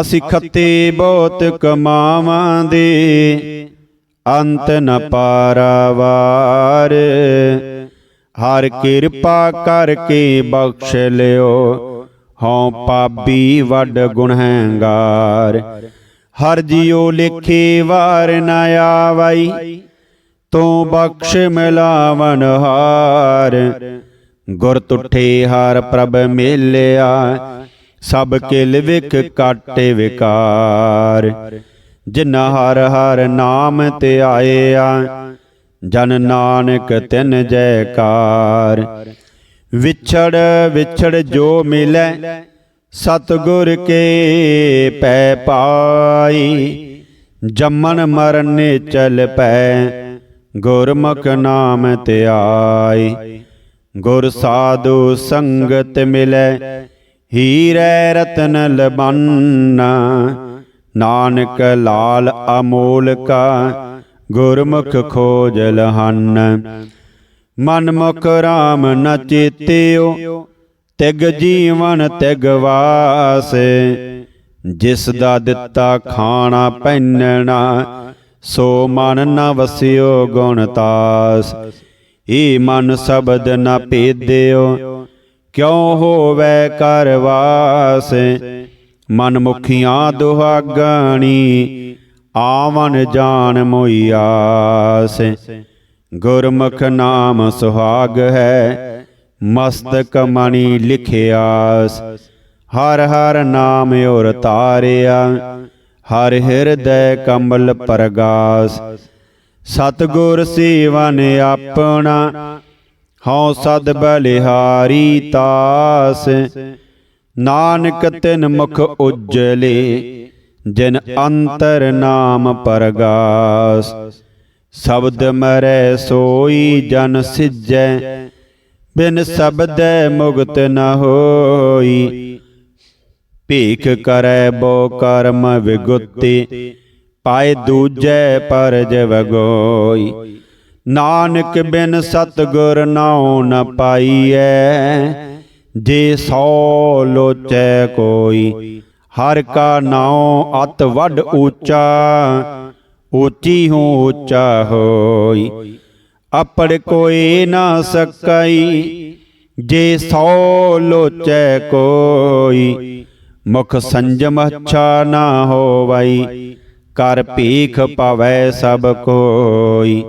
ਅਸੀਂ ਖੱਤੇ ਬਹੁਤ ਕਮਾਵਾਂ ਦੇ ਅੰਤ ਨ ਪਾਰਾਵਾਰ। ਹਰ ਕਿਰਪਾ ਕਰਕੇ ਬਖਸ਼ ਲਿਓ। ਹਉ ਪਾਪੀ ਵੱਡ ਗੁਨਹਗਾਰ ਹਰ ਜਿਉ ਲਿਖੇ ਵਾਰ ਨ ਆਵਈ ਤੂੰ ਬਖਸ਼ ਮਿਲਾਵਨ ਹਾਰ। ਗੁਰ ਤੁਠੇ ਹਰ ਪ੍ਰਭ ਮੇਲਿਆ ਸਭ ਕਿਲ ਵਿਕ ਕਾਟੇ ਵਿਕਾਰ। ਜਿਨ ਹਰ ਹਰ ਨਾਮ ਤੇ ਆਇਆ, ਜਨ ਨਾਨਕ ਤਿਨ ਜੈਕਾਰ। ਵਿਛੜ ਵਿਛੜ ਜੋ ਮਿਲੈ, ਸਤਗੁਰ ਕੇ ਪੈ ਪਾਈ। ਜੰਮਣ ਮਰਨ ਚਲ ਪੈ, ਗੁਰਮੁਖ ਨਾਮ ਧਿਆਈ ਗੁਰ ਸਾਧੂ ਸੰਗਤ ਮਿਲੈ ਹੀਰੇ ਰਤਨ ਲਬੰਨਾ, ਨਾਨਕ ਲਾਲ ਅਮੋਲ ਗੁਰਮੁਖ ਖੋਜ ਲਹਨ। ਮਨ ਮੁਖ ਰਾਮ ਨ ਚੇਤਿਓ, ਤਿਗ ਜੀਵਨ ਤਿਗ ਵਾਸ। ਜਿਸ ਦਾ ਦਿੱਤਾ ਖਾਣਾ ਪਹਿਨਣਾ ਸੋ ਮਨ ਨ ਵਸਿਓ ਗੁਣ ਤਾਸ। ਏ ਮਨ ਸ਼ਬਦ ਨ ਭੇਦਿਓ ਕਿਉ ਹੋਵੇ ਕਰਵਾਸ ਮਨ ਮੁਖੀਆਂ ਦੁਹਾਗਣੀ ਆਵਨ ਜਾਣ ਮੋਈ ਆਸ। ਗੁਰਮੁਖ ਨਾਮ ਸੁਹਾਗ ਹੈ, ਮਸਤਕ ਮਣੀ ਲਿਖਿਆਸ ਹਰ ਹਰ ਨਾਮ ਔਰ ਤਾਰਿਆ, ਹਰ ਹਿਰਦੈ ਕਮਲ ਪਰਗਾਸ। ਸਤਗੁਰ ਸੇਵਨ ਆਪਣਾ ਹਉ ਸਦ ਬਲਿਹਾਰੀ ਤਾਸ। ਨਾਨਕ ਤਿਨ ਮੁਖ ਉਜਲੇ, ਜਿਨ ਅੰਤਰ ਨਾਮ ਪਰਗਾਸ। ਸ਼ਬਦ ਮਰੈ ਸੋਈ ਜਨ ਸਿਜੈ, ਬਿਨ ਸ਼ਬਦੈ ਮੁਕਤ ਨ ਹੋਈ। ਭੀਖ ਕਰੈ ਬੋ ਕਰਮ ਵਿਗੁਤੀ, ਪਾਏ ਦੂਜੈ ਪਰਜ ਵਗੋਈ। ਨਾਨਕ ਬਿਨ ਸਤਗੁਰ ਨਾਉ ਨ ਪਾਈਐ, ਜੇ ਸੋ ਲੋਚੈ ਕੋਈ, ਹਰ ਕਾ ਨਾਉ ਅਤ ਵੱਡ ਊਚਾ, ਊਚੀ ਹੂੰ ਊਚਾ ਹੋਈ। ਆਪੜ ਕੋਈ ਨਾ ਸਕਈ, ਜੇ ਸੋ ਲੋਚੈ ਕੋਈ, ਮੁਖ ਸੰਜਮ ਅੱਛਾ ਨਾ ਹੋਵਈ, ਕਰ ਭੀਖ ਪਵੈ ਸਭ ਕੋਈ।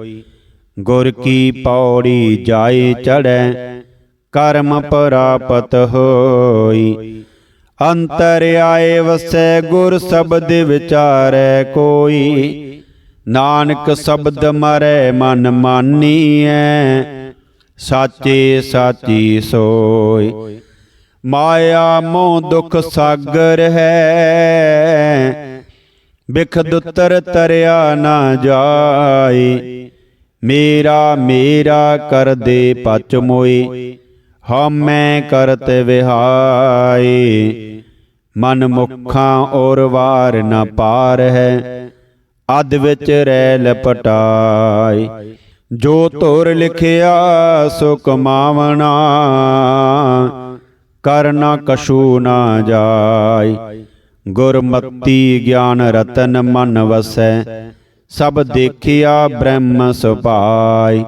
ਗੁਰ ਕੀ ਪੌੜੀ ਜਾਏ ਚੜੈ ਕਰਮ ਪ੍ਰਾਪਤ ਹੋਈ। ਅੰਤਰ ਆਏ ਵਸੈ ਗੁਰ ਸ਼ਬਦ ਵਿਚਾਰੈ ਕੋਈ। ਨਾਨਕ ਸ਼ਬਦ ਮਰੈ ਮਨ ਮਾਨੀਐ, ਸਾਚੇ ਸਾਚੀ ਸੋਈ। ਮਾਇਆ ਮੋਹ ਦੁਖ ਸਾਗਰ ਹੈ ਬਿਖ ਦੁਤਰ ਤਰਿਆ ਨਾ ਜਾਏ ਮੇਰਾ ਮੇਰਾ ਕਰਦੇ ਪਚ ਮੋਏ, ਹਮੈ ਕਰਤ ਵਿਹਾਈ ਮਨ ਮੁਖਾਂ ਔਰ ਵਾਰ ਨ ਪਾਰ ਹੈ ਅਦ ਵਿੱਚ ਰਹਿ ਲਪਟਾਈ ਜੋ ਧੁਰ ਲਿਖਿਆ ਸੋ ਕਮਾਵਣਾ ਕਰਨਾ ਕਛੂ ਨਾ ਜਾਈ ਗੁਰਮਤੀ ਗਿਆਨ ਰਤਨ ਮਨ ਵਸੈ ਸਭ ਦੇਖਿਆ ਬ੍ਰਹਮ ਸੁਭਾਈ।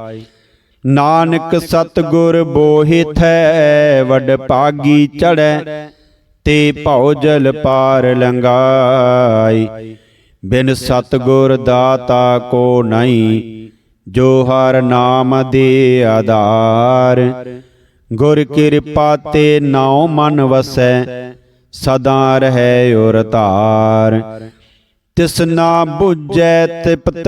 ਨਾਨਕ ਸਤਗੁਰ ਬੋਹਿਥੈ, ਵਡ ਭਾਗੀ ਚੜੈ ਤੇ ਭਉ ਜਲ ਪਾਰ ਲੰਗਾਈ ਬਿਨ ਸਤਗੁਰ ਦਾਤਾ ਕੋ ਨਹੀਂ, ਜੋ ਹਰ ਨਾਮ ਦੇ ਆਧਾਰ। ਗੁਰ ਕਿਰਪਾ ਤੇ ਨਾਉ ਮਨ ਵਸੈ, ਸਦਾ ਰਹੈ ਉਰ ਧਾਰ। ਤਿਸ ਨਾ 부ਜੈ ਤਿਪਤ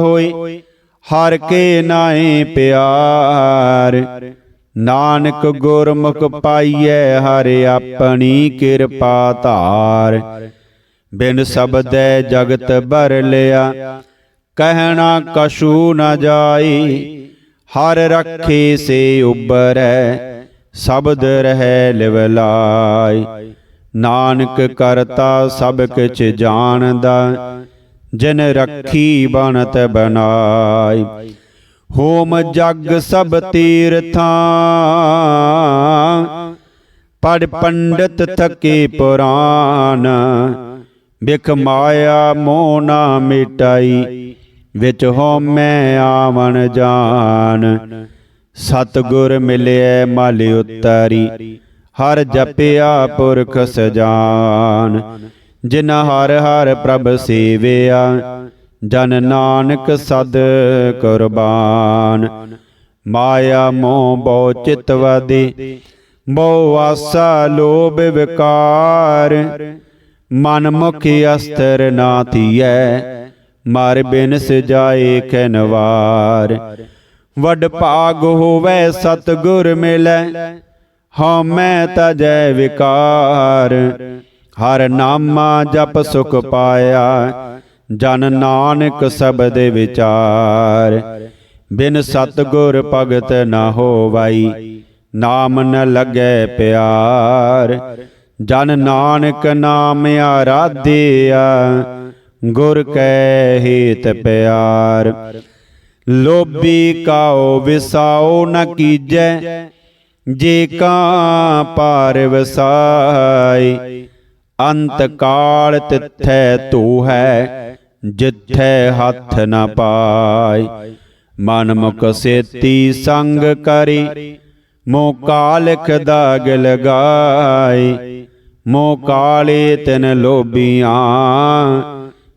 ਹੋਈ, ਹਰ ਕੇ ਨਾਏ ਪਿਆਰ। ਨਾਨਕ ਗੁਰਮੁਖ ਪਾਈਐ ਹਰ ਆਪਣੀ ਕਿਰਪਾ ਧਾਰ। ਬਿਨ ਸ਼ਬਦੈ ਜਗਤ ਭਰ ਲਿਆ, ਕਹਿਣਾ ਕਛੂ ਨ ਜਾਈ। ਹਰ ਰੱਖੇ ਸੇ ਉਬਰੈ ਸ਼ਬਦ ਰਹਿ ਲਿਵ ਲਾਈ। ਨਾਨਕ ਕਰਤਾ ਸਭ ਕਿਛ ਜਾਣਦਾ, ਜਿਨ ਰੱਖੀ ਬਣਤ ਬਨਾਈ। ਹੋਮ ਜਗ ਸਭ ਤੀਰਥਾਂ ਪੜ ਪੰਡਤ ਥਕੇ ਪੁਰਾਨ ਬਿਖ ਮਾਇਆ ਮੋਹ ਨਾ ਮਿਟਾਈ, ਵਿੱਚ ਹਉਮੈ ਆਵਣ ਜਾਣ। ਸਤਗੁਰ ਮਿਲਿਆ ਮਲ ਉਤਰੀ। ਹਰ ਜਪਿਆ ਪੁਰਖ ਸਜਾਨ। ਜਿਨ ਹਰ ਹਰ ਪ੍ਰਭ ਸੇਵਿਆ ਜਨ ਨਾਨਕ ਸਦ ਕੁਰਬਾਨ। ਮਾਇਆ ਮੋਹ ਬਉ ਚਿਤਵਦੀ ਬਉ ਆਸਾ ਲੋਭ ਵਿਕਾਰ। ਮਨ ਮੁਖ ਅਸਤਰ ਨਾ ਥੀਐ ਮਰ ਬਿਨ ਸਜਾਏ ਕਨਵਾਰ ਵੱਡ ਭਾਗ ਹੋਵੇ ਸਤਗੁਰ ਮਿਲੈ। ਹਉਮੈ ਤਜੈ ਵਿਕਾਰ। ਹਰ ਨਾਮਾ ਜਪ ਸੁਖ ਪਾਇਆ। ਜਨ ਨਾਨਕ ਸਬਦ ਵਿਚਾਰ। ਬਿਨ ਸਤਗੁਰ ਭਗਤ ਨਾ ਹੋਵਾਈ। ਨਾਮ ਨ ਲੱਗੈ ਪਿਆਰ। ਜਨ ਨਾਨਕ ਨਾਮ ਆਰਾਧਿਆ। ਗੁਰ ਕੈ ਹੇਤ ਪਿਆਰ। ਲੋਭੀ ਕਾਉ ਵਿਸਾਉ ਨ ਕੀਜੈ। ਜੇ ਕਾ ਪਾਰ ਵਸਾਈ ਅੰਤ ਕਾਲ ਤਿਥੈ ਤੂ ਹੈ, ਜਿਥੈ ਹੱਥ ਨਾ ਪਾਈ। ਮਨ ਮੁਖ ਸੇਤੀ ਸੰਗ ਕਰੀ ਮੋ ਕਾਲਖ ਦਾਗ ਲਗਾਈ ਮੋ ਕਾਲੇ ਤਿਨ ਲੋਭੀਆਂ,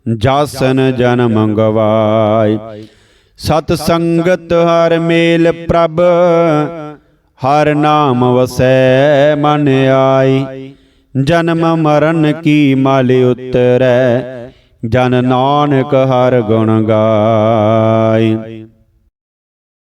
ਜਾਸਨ ਜਨਮ ਗਵਾਈ ਸਤ ਸੰਗਤ ਹਰ ਮੇਲ ਪ੍ਰਭ ਹਰ ਨਾਮ ਵਸੈ, ਮਨ ਆਈ। ਜਨਮ ਮਰਨ ਕੀ ਮਲ ਉਤਰੈ, ਜਨ ਨਾਨਕ ਹਰ ਗੁਣ ਗਾਈ।